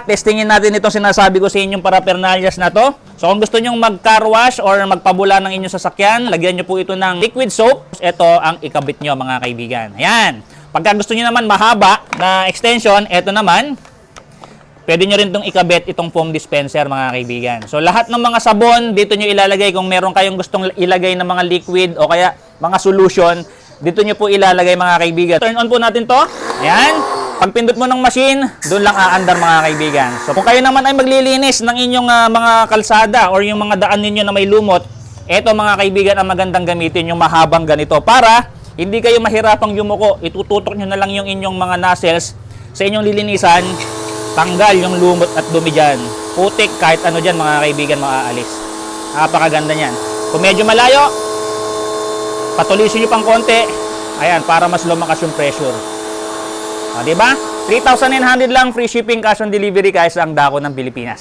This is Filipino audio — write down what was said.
Testingin natin itong sinasabi ko sa inyong paraphernalias na to. So kung gusto nyong mag-car wash or magpabula ng inyong sasakyan, lagyan nyo po ito ng liquid soap. Ito ang ikabit nyo mga kaibigan. Ayan. Pagka gusto nyo naman mahaba na extension, ito naman, Pwede nyo rin itong ikabit itong foam dispenser mga kaibigan. So lahat ng mga sabon, dito nyo ilalagay kung meron kayong gustong ilagay ng mga liquid o kaya mga solution, dito nyo po ilalagay mga kaibigan. Turn on po natin to. Ayan. Pag pindot mo ng machine, doon lang aandar mga kaibigan. So kung kayo naman ay maglilinis ng inyong ah, mga kalsada or yung mga daan ninyo na may lumot, eto mga kaibigan ang magandang gamitin yung mahabang ganito para hindi kayo mahirapang yumuko. Itututok nyo na lang yung inyong mga nozzles sa inyong lilinisan tanggal yung lumot at dumi dyan. Putik, kahit ano dyan mga kaibigan maaalis. Napakaganda niyan. Kung medyo malayo, patulisin nyo pang konti. Ayan, para mas lumakas yung pressure. O, di ba? 3,900 lang free shipping cash on delivery guys ang dako ng Pilipinas.